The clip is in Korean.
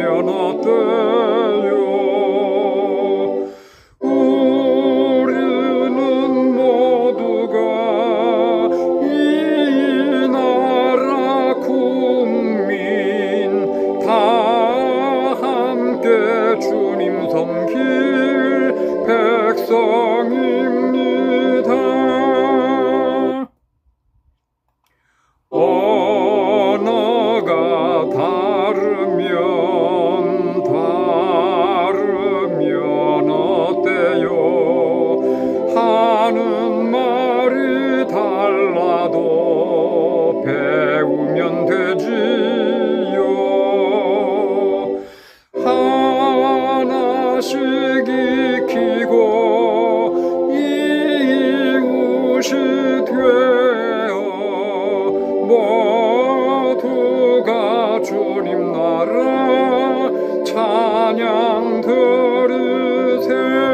eu não tenho 지키고 이웃이 되어 모두가 주님 나라 찬양 들으세요.